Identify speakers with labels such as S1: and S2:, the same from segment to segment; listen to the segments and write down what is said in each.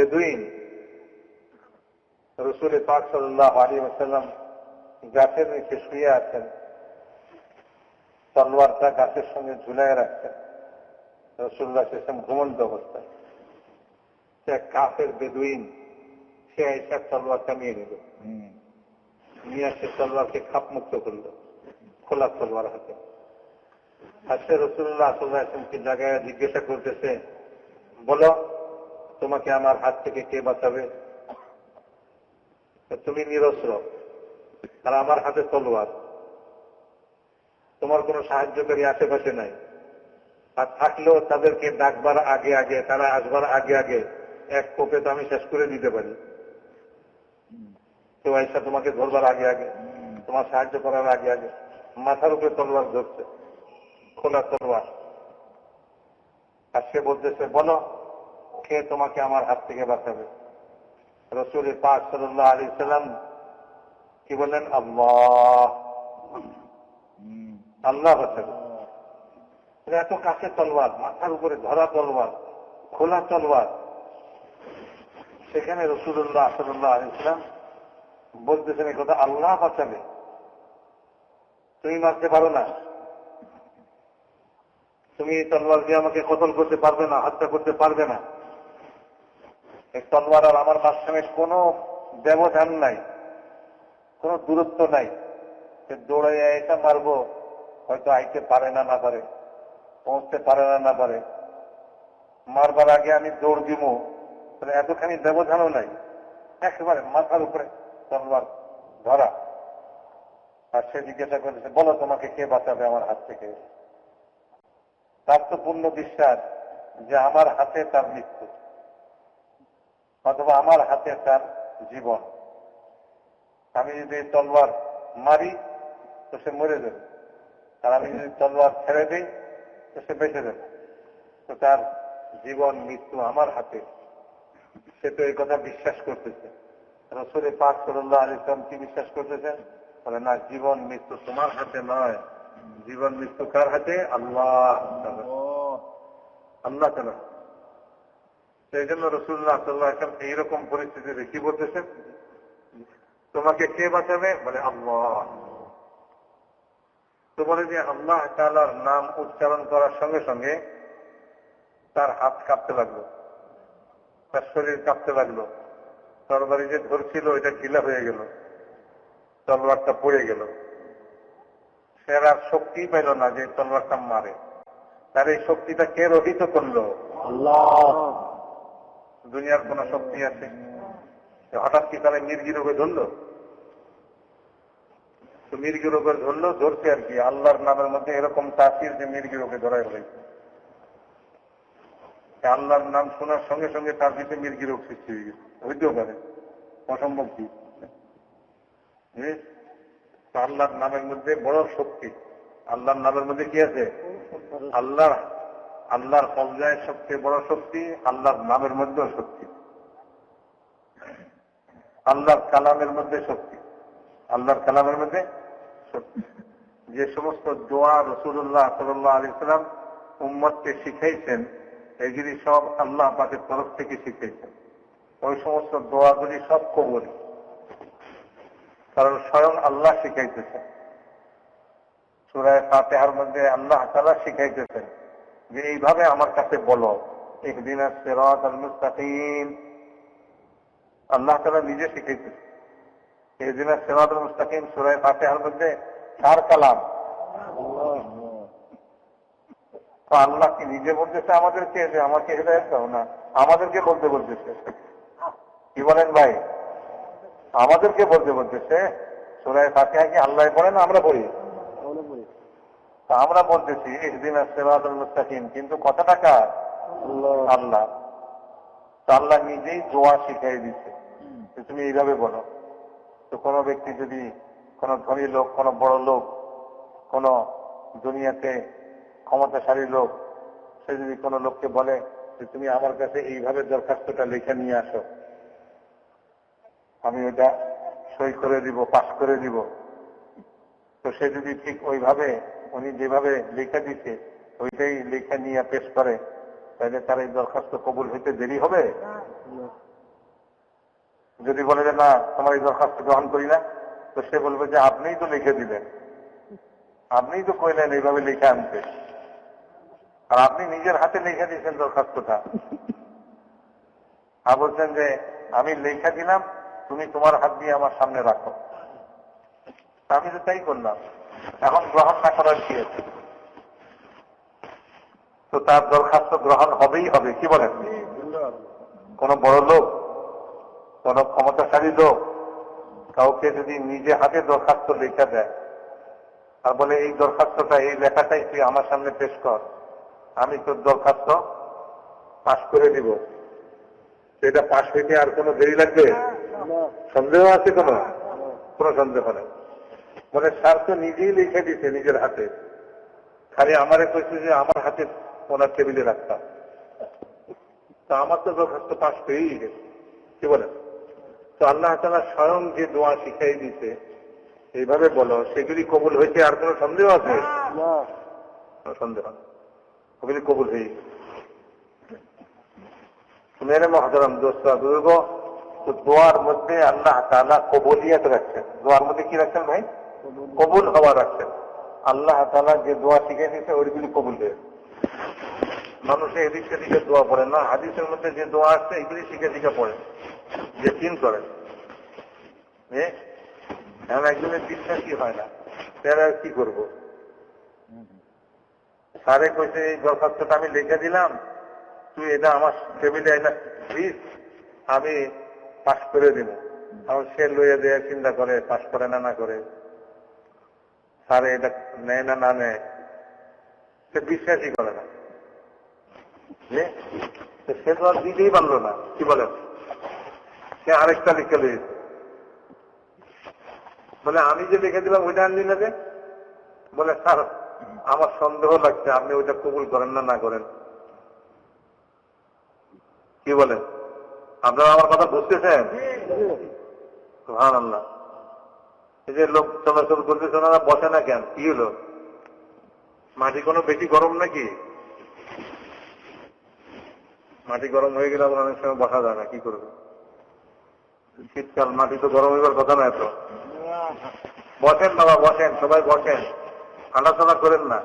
S1: বেদুইন রসুল পাক সাল্লাহ আলী ওসাল্লাম গাছের নিচে শুয়ে আছেন তলোয়ারটা গাছের সঙ্গে ঝুলাই রাখছেন রসুল্লাহ সেসম ঘুমন্ত অবস্থায় সে কাফের বেদুইন সে এসে তলোয়ারটা নিয়ে নিল নিয়ে সে তলোয়ারকে খাপ মুক্ত করল খোলা তলোয়ার হাতে আর সে রসুল্লাহ সাল্লাহ আসলামকে জায়গায় জিজ্ঞাসা করতেছে বলো তোমাকে আমার হাত থেকে কে বাঁচাবে? তুমি নিরস্ত্র। আর আমার হাতে তলোয়ার। তোমার কোনো সাহায্যকারী আশেপাশে নাই। আর থাকলেও তাদেরকে ডাকবার আগে আগে, তারা আসবার আগে আগে এক কোপে তো আমি শেষ করে দিতে পারি। কেউ আইসা তোমাকে ধরবার আগে আগে, তোমার সাহায্য করার আগে আগে। মাথার উপরে তলোয়ার ধরছে, খোলা তলোয়ার। আর সে বলতেছে, বলো কে তোমাকে আমার হাত থেকে বাঁচাবে? রসুল পাক সাল্লাহ আলী সাল্লাম কি বললেন? আল্লাহ। আল্লাহ বাঁচাবে। এত কাছে তলোয়ার, মাথার উপরে ধরা তলোয়ার, খোলা তলোয়ার। সেখানে রসুল্লাহ সাল্লাহ আলী সাল্লাম বলতেছেন এই কথা, আল্লাহ বাঁচাবে। তুমি মারতে পারো না। তুমি এই তলোয়ার দিয়ে আমাকে কতল করতে পারবে না, হত্যা করতে পারবে না। তলোয়ার আর আমার মাঝখানে কোনো ব্যবধান নাই, কোনো দূরত্ব নাই। সে দৌড়ে এটা মারবো, হয়তো আইতে পারে না না পারে, পৌঁছতে পারে না না পারে। মারবার আগে আমি দৌড় দিব, তাহলে এতখানি ব্যবধানও নাই। একেবারে মাথার উপরে তলোয়ার ধরা। আর সে জিজ্ঞাসা করেছে, বলো তোমাকে কে বাঁচাবে আমার হাত থেকে? তার তো পূর্ণ বিশ্বাস যে আমার হাতে তার মৃত্যু। অথবা আমার হাতে তার জীবন। আমি যদি তলোয়ার মারি তো সে মরে যাবে। আর আমি যদি তলোয়ার ছেড়ে দিই তো সে বেঁচে যাবে। তো তার জীবন মৃত্যু আমার হাতে। সে তো এই কথা বিশ্বাস করতেছে। রসুলের পাক সাল্লাহ আলিসাম কি বিশ্বাস করতেছেন? বলে না জীবন মৃত্যু তোমার হাতে নয়। জীবন মৃত্যু কার হাতে? আল্লাহ আল্লাহ। তালা সেই জন্য রসুল্লাহ সাল্লাহ এইরকম পরিস্থিতিতে কি বলতেছেন, তোমাকে কে বাঁচাবে? বলে আল্লাহ। তো বলে যে আল্লাহ তালার নাম উচ্চারণ করার সঙ্গে সঙ্গে তার হাত কাঁপতে লাগল, তার শরীর কাঁপতে লাগল, তরবারি যে ধরছিল ওইটা ঢিলা হয়ে গেল, তলোয়ারটা পড়ে গেল। সে আর শক্তি পেল না যে তলোয়ারটা মারে। তার এই শক্তিটা কে রহিত করল? দুনিয়ার কোন শক্তি আছে? হঠাৎ কি তারা মির্গি রোগে ধরলো? তো মির্গি রোগে ধরলো, ধরছে আর কি। আল্লাহর নামের মধ্যে এরকম তাসির যে মির্গি রোগে ধরাই হয়েছে আল্লাহর নাম শোনার সঙ্গে সঙ্গে তার ভিতরে মির্গি রোগ সৃষ্টি হয়ে গেছে। হইতেও পারে। অসম্ভব কি? আল্লাহর নামের মধ্যে বড় শক্তি। আল্লাহর নামের মধ্যে কি আছে? আল্লাহ আল্লাহর কবজায় সবচেয়ে বড় শক্তি, আল্লাহর নামের মধ্যেও শক্তি। আল্লাহর কালামের মধ্যে শক্তি। আল্লাহর কালামের মধ্যে শক্তি। যে সমস্ত দোয়া রসুল্লাহ সাল্লাহ আলি সাল্লাম উম্মতকে শিখাইছেন, এগুলি সব আল্লাহ পাকের তরফ থেকে শিখেছেন ওই সমস্ত দোয়াগুলি সব কবল। কারণ স্বয়ং আল্লাহ শিখাইতেছেন। সুরায় ফাতেহার মধ্যে আল্লাহ তালা শিখাইতেছেন। যে এইভাবে আমার কাছে বলো আল্লাহ তালা নিজে শিখাইতেছেন একদিন সেরাত মুস্তাকিম সুরায় ফাতেহার মধ্যে কার কালাম। তো আল্লাহ কি নিজে বলতেছে আমাদেরকে? যে আমাকে হেদায়ত দাও না, আমাদেরকে বলতে বলতেছে। কি বলেন ভাই? আমাদেরকে বলতে বলতেছে সুরায় ফাতিহা কি আল্লাহ পড়ে না আমরা পড়ি? আমরা বলতেছি একদিন মুস্তাকিম কিন্তু কথাটা কার? আল্লাহ। তো আল্লাহ নিজেই দোয়া শিখাই দিচ্ছে যে তুমি এইভাবে বলো। তো কোনো ব্যক্তি যদি কোনো ধনী লোক কোনো বড় লোক কোনো দুনিয়াতে ক্ষমতাশালী লোক সে যদি কোনো লোককে বলে যে তুমি আমার কাছে এইভাবে দরখাস্তটা লিখে নিয়ে আসো আমি ওটা সই করে দিব পাশ করে দিব তো সে যদি ঠিক ওইভাবে উনি যেভাবে লেখা দিচ্ছে ওইটাই লেখা নিয়ে পেশ করে, তাহলে তার এই দরখাস্ত কবুল হইতে দেরি হবে? যদি বলে যে না, তোমার এই দরখাস্ত গ্রহণ করি না, তো সে বলবে যে আপনিই তো লিখে দিলেন। আপনিই তো কইলেন এইভাবে লিখে আনতে। আর আপনি নিজের হাতে লিখে দিয়েছেন দরখাস্তটা। আর বলছেন যে, আমি লেখা দিলাম, তুমি তোমার হাত দিয়ে আমার সামনে রাখো। আমি তো তাই করলাম। এখন গ্রহণ না করার কি আছে? তো তার দরখাস্ত গ্রহণ হবেই হবে কি বলেন? কোন বড় লোক কোন ক্ষমতাশালী লোক কাউকে যদি নিজে হাতে দরখাস্ত লেখা দেয় আর বলে এই দরখাস্তটা এই লেখাটাই তুই আমার সামনে পেশ কর আমি তোর দরখাস্ত পাশ করে দিব। সেটা পাশ হইতে আর কোনো দেরি লাগবে? সন্দেহ আছে কোনো? কোনো সন্দেহ নেই। মানে স্যার তো নিজেই লিখে দিছে নিজের হাতে। খালি আমারে কইছে যে আমার হাতে ওনার টেবিলে রাখতাম। তো আমার তো দরখাস্ত পাশ হয়েই গেছে। কি বলেন তো আল্লাহ তালা স্বয়ং যে দোয়া শিখাই দিছে এইভাবে বলো সেগুলি কবুল হয়েছে আর কোনো সন্দেহ আছে? সন্দেহ ওগুলি কবুল হয়ে মেরে মহাজরম দোস্ত বুজুর্গ তো দোয়ার মধ্যে আল্লাহ তালা কবুলিয়াত রাখছেন। দোয়ার মধ্যে কি রাখছেন ভাই? কবুল হওয়া রাখছেন। আল্লাহ তালা যে দোয়া শিখে দিয়েছে ওইগুলি কবুল হয়ে মানুষে এদিক সেদিকে দোয়া পড়ে না, হাদিসের মধ্যে যে দোয়া আসছে এগুলি শিখে শিখে পড়ে। যে চিন করেন এ? এখন একজনের বিশ্বাসই হয় না? তারা কি করব? স্যারে কইছে, এই দরখাস্তটা আমি লিখে দিলাম। তুই এটা আমার টেবিলে এটা দিস। আমি পাশ করে দিব। এখন সে লইয়া দেয়া, চিন্তা করে পাশ করে না না করে। স্যারে এটা নেয় না না নেয় সে বিশ্বাসই করে না। সে তো আর দিতেই পারল না কি বলেন সে আরেকটা লিখে লিয়েছে বলে আমি যে লিখে দিলাম ওইটা আনলি না যে? বলে স্যার আমার সন্দেহ লাগছে আপনি ওইটা কবুল করেন না না করেন। কি বলেন আপনারা আমার কথা বুঝতেছেন? হান আল্লাহ এই যে লোক চলাচল করতেছে, ওনারা বসে না কেন? কি হলো? মাটি কোনো বেশি গরম নাকি? মাটি গরম হয়ে গেলে আবার অনেক সময় বসা যায় না, কি করবে? শীতকাল মাটি তো গরম হইবার কথা না এত। বসেন বাবা, বসেন, সবাই বসেন। হাঁটাচলা করেন না।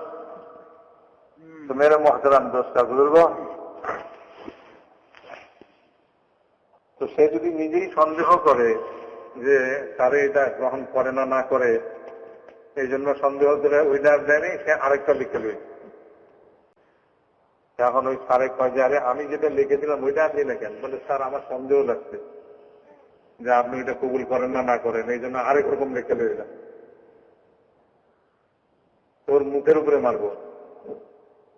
S1: তো মেরে মহতরাম দোষটা বুঝব তো সে যদি নিজেই সন্দেহ করে যে তারে এটা গ্রহণ করে না না করে, এই জন্য সন্দেহ করে ওইটা আর দেয়নি, সে আরেকটা লিখে লই এখন ওই স্যারে কয় যে, আরে, আমি যেটা লিখে দিলাম ওইটা আপনি লেখেন বলে, স্যার, আমার সন্দেহ লাগছে যে আপনি এটা কবুল করেন না না করেন, এই জন্য আরেক রকম লিখে লইলাম তোর মুখের উপরে মারবো।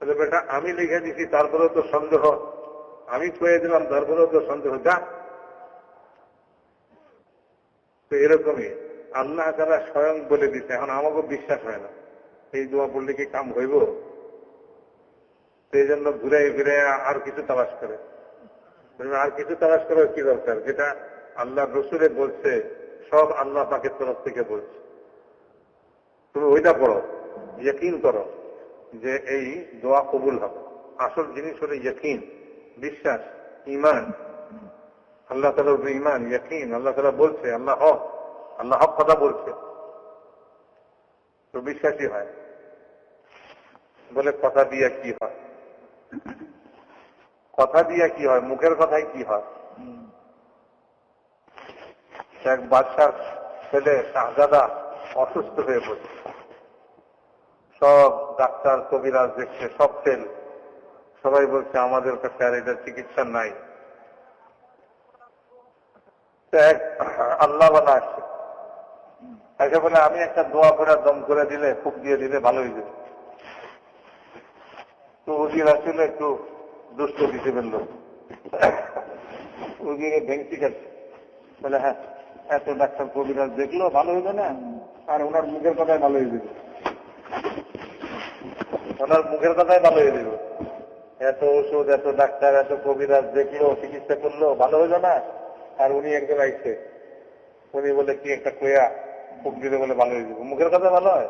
S1: বেটা, আমি লিখে দিছি, তারপরেও তো সন্দেহ। আমি কয়ে দিলাম, তারপরেও তো সন্দেহ। যা তো এরকমই। আল্লাহ তারা স্বয়ং বলে দিচ্ছে এখন আমাকে বিশ্বাস হয় না। এই দোয়া পড়লে কি কাম হইব? সেই জন্য ঘুরে ফিরে আর কিছু তালাশ করে। আর কিছু তালাশ করার কি দরকার? যেটা আল্লাহ রসুলে বলছে, সব আল্লাহ পাকের তরফ থেকে বলছে। তুমি ওইটা পড়ো, ইয়কিন করো যে এই দোয়া কবুল হবে। আসল জিনিস হলো ইয়কিন, বিশ্বাস ইমান আল্লাহ তালার উপরে ইমান ইয়কিন, আল্লাহ তালা বলছে, আল্লাহ হক আল্লাহ হক কথা বলছে। তো বিশ্বাসই হয়। বলে, কথা দিয়ে কি হয়? কথা দিয়ে কি হয়? মুখের কথাই কি হয়? এক বাচ্চার ছেলে, শাহজাদা, অসুস্থ হয়ে পড়ছে। সব ডাক্তার, কবিরাজ দেখছে, সব ফেল সবাই বলছে, আমাদের কাছে আর এটা চিকিৎসা নাই। এক আল্লাহ বানা আসছে। এসে বলে, আমি একটা দোয়া করে, দম করে দিলে, খুব দিয়ে দিলে ভালো হয়ে যাবে তো উজির আসলে একটু দুষ্ট হিসেবের লোক। উজিরে ভেঙচি খাচ্ছে বলে হ্যাঁ এত ডাক্তার কবিরাজ দেখল, ভালো হইবে না? আর ওনার মুখের কথাই ভালো হয়ে যাবে ওনার মুখের কথাই ভালো হয়ে যাবে এত ওষুধ, এত ডাক্তার, এত কবিরাজ দেখল, চিকিৎসা করল, ভালো হইল না? আর উনি একজন আইছে। উনি বলে, কি একটা কোয়া ফুক দিলে বলে ভালো হয়ে মুখের কথা ভালো হয়?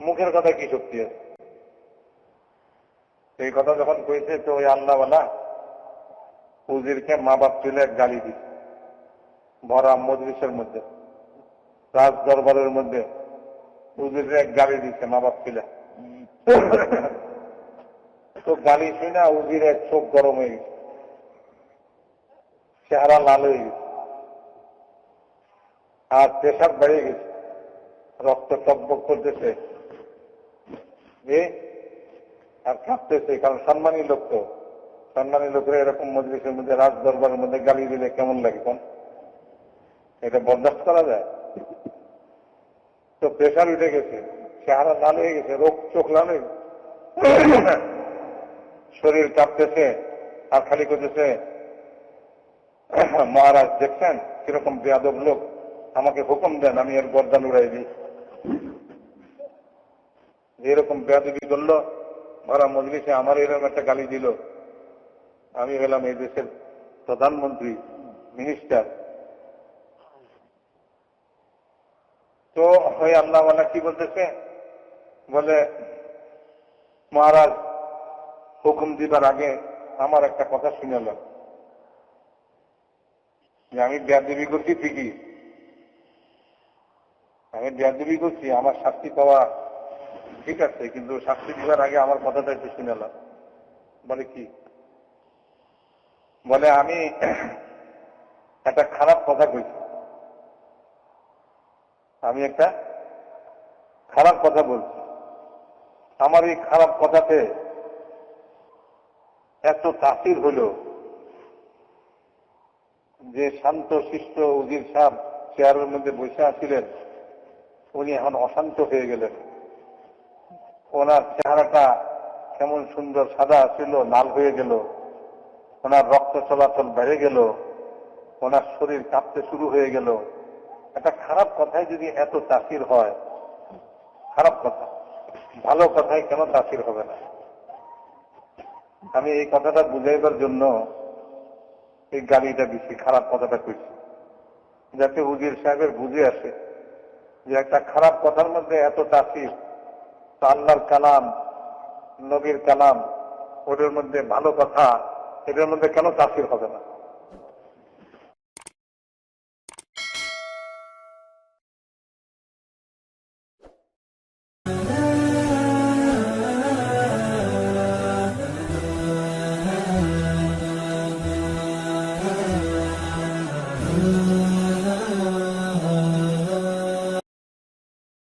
S1: মুখের কথা কি শক্তি আছে? সেই কথা যখন কইছে, তো ওই আল্লাহওয়ালা উজিরকে মা বাপ তুলে এক গালি দিচ্ছে ভরা মজলিসের মধ্যে, রাজ দরবারের মধ্যে উজিরে এক গালি দিচ্ছে মা বাপ তুলে তো গালি শুনে উজিরের চোখ গরম হয়ে গেছে। চেহারা লাল হয়ে গেছে। আর প্রেশার বেড়ে গেছে। রক্ত টকবক করতেছে। আর কাঁপতেছে, কারণ সম্মানী লোক তো। সম্মানী লোকেরা এরকম মজলিসের মধ্যে রাজ দরবারের মধ্যে গালি দিলে কেমন লাগে কোন? এটা বরদাস্ত করা যায়। তো প্রেশার উঠে গেছে, চেহারা লাল হয়ে গেছে, রোগ চোখ লাল শরীর কাঁপতেছে, আর খালি করতেছে মহারাজ দেখছেন? কীরকম বেয়াদব লোক। আমাকে হুকুম দেন, আমি এর গর্দান উড়াই দিই। এরকম বেয়াদবি করল ভরা মজলিসে আমার এরকম একটা গালি দিল। আমি হলাম এই দেশের প্রধানমন্ত্রী মিনিস্টার তো ওই আল্লাহ কি বলতেছে? বলে, মহারাজ, হুকুম দিবার আগে আমার একটা কথা শুনেলাম যে আমি বেয়াদবি করছি ঠিকই। আমি বেয়াদবি করছি, আমার শাস্তি পাওয়া ঠিক আছে, কিন্তু শাস্তি দিবার আগে আমার কথাটা একটু শুনেলাম বলে কি? বলে আমি একটা খারাপ কথা কইছি আমি একটা খারাপ কথা বলছি। আমার এই খারাপ কথাতে এত তাসির হল। যে শান্ত, শিষ্ট উজির সাহেব চেয়ারের মধ্যে বসে আছিলেন, উনি এখন অশান্ত হয়ে গেলেন। ওনার চেহারাটা কেমন সুন্দর, সাদা ছিল, লাল হয়ে গেল। ওনার রক্ত চলাচল বেড়ে গেল। ওনার শরীর কাঁপতে শুরু হয়ে গেল। একটা খারাপ কথায় যদি এত তাসির হয়, খারাপ কথা, ভালো কথায় কেন তাসির হবে না? আমি এই কথাটা বুঝাইবার জন্য এই গালিটা দিচ্ছি খারাপ কথাটা কইছি। যাতে উজির সাহেবের বুঝে আসে যে একটা খারাপ কথার মধ্যে এত তাসির আল্লাহর কালাম, নবীর কালাম, ওদের মধ্যে ভালো কথা, এদের মধ্যে কেন তাসির হবে না?